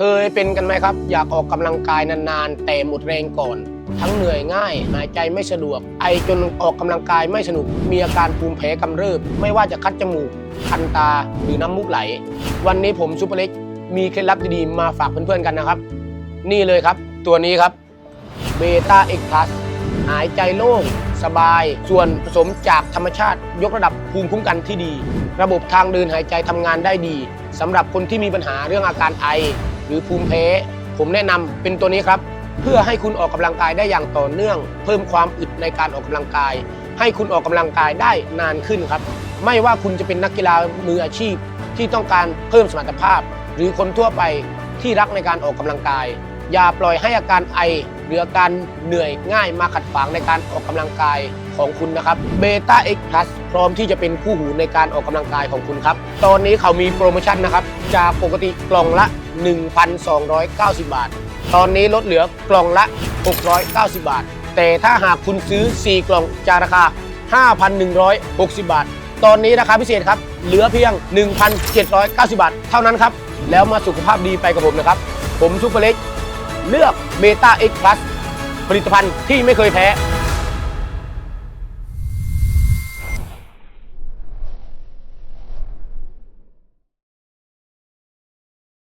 เคยเป็นกันไหมครับ อยากออกกำลังกายนานๆ แต่หมดแรงก่อน ทั้งเหนื่อยง่าย หายใจไม่สะดวก ไอจนออกกำลังกายไม่สนุก มีอาการภูมิแพ้กำเริบ ไม่ว่าจะคัดจมูก คันตา หรือน้ำมูกไหล วันนี้ผมซูเปอร์เล็ก มีเคล็ดลับดีๆ มาฝากเพื่อนๆกันนะครับ นี่เลยครับ ตัวนี้ครับเบต้าเอ็กพลัสหายใจโล่งสบาย ส่วนผสมจากธรรมชาติ ยกระดับภูมิคุ้มกันที่ดี ระบบทางเดินหายใจทำงานได้ดีสำหรับคนที่มีปัญหาเรื่องอาการไอ หรือภูมิแพ้ ผมแนะนำเป็นตัวนี้ครับ เพื่อให้คุณออกกำลังกายได้อย่างต่อเนื่อง เพิ่มความอึดในการออกกำลังกาย ให้คุณออกกำลังกายได้นานขึ้นครับ ไม่ว่าคุณจะเป็นนักกีฬามืออาชีพที่ต้องการเพิ่มสมรรถภาพ หรือคนทั่วไปที่รักในการออกกำลังกาย อย่าปล่อยให้อาการไอหรืออาการเหนื่อยง่ายมาขัดขวางในการออกกำลังกายของคุณนะครับเบต้าเอ็กพลัสพร้อมที่จะเป็นคู่หูในการออกกำลังกายของคุณครับ ตอนนี้เขามีโปรโมชั่นนะครับ จากปกติกล่องละ 1,290 บาท ตอนนี้ลดเหลือกล่องละ 690 บาท แต่ถ้าหากคุณซื้อ 4 กล่องจะราคา 5,160 บาท ตอนนี้ราคาพิเศษครับ เหลือเพียง 1,790 บาท เท่านั้นครับ แล้วมาสุขภาพดีไปกับผมนะครับ ผมซุปเปอร์เล็ก เลือกเบต้าเอ็กซ์พลัสผลิตภัณฑ์ที่ไม่เคยแพ้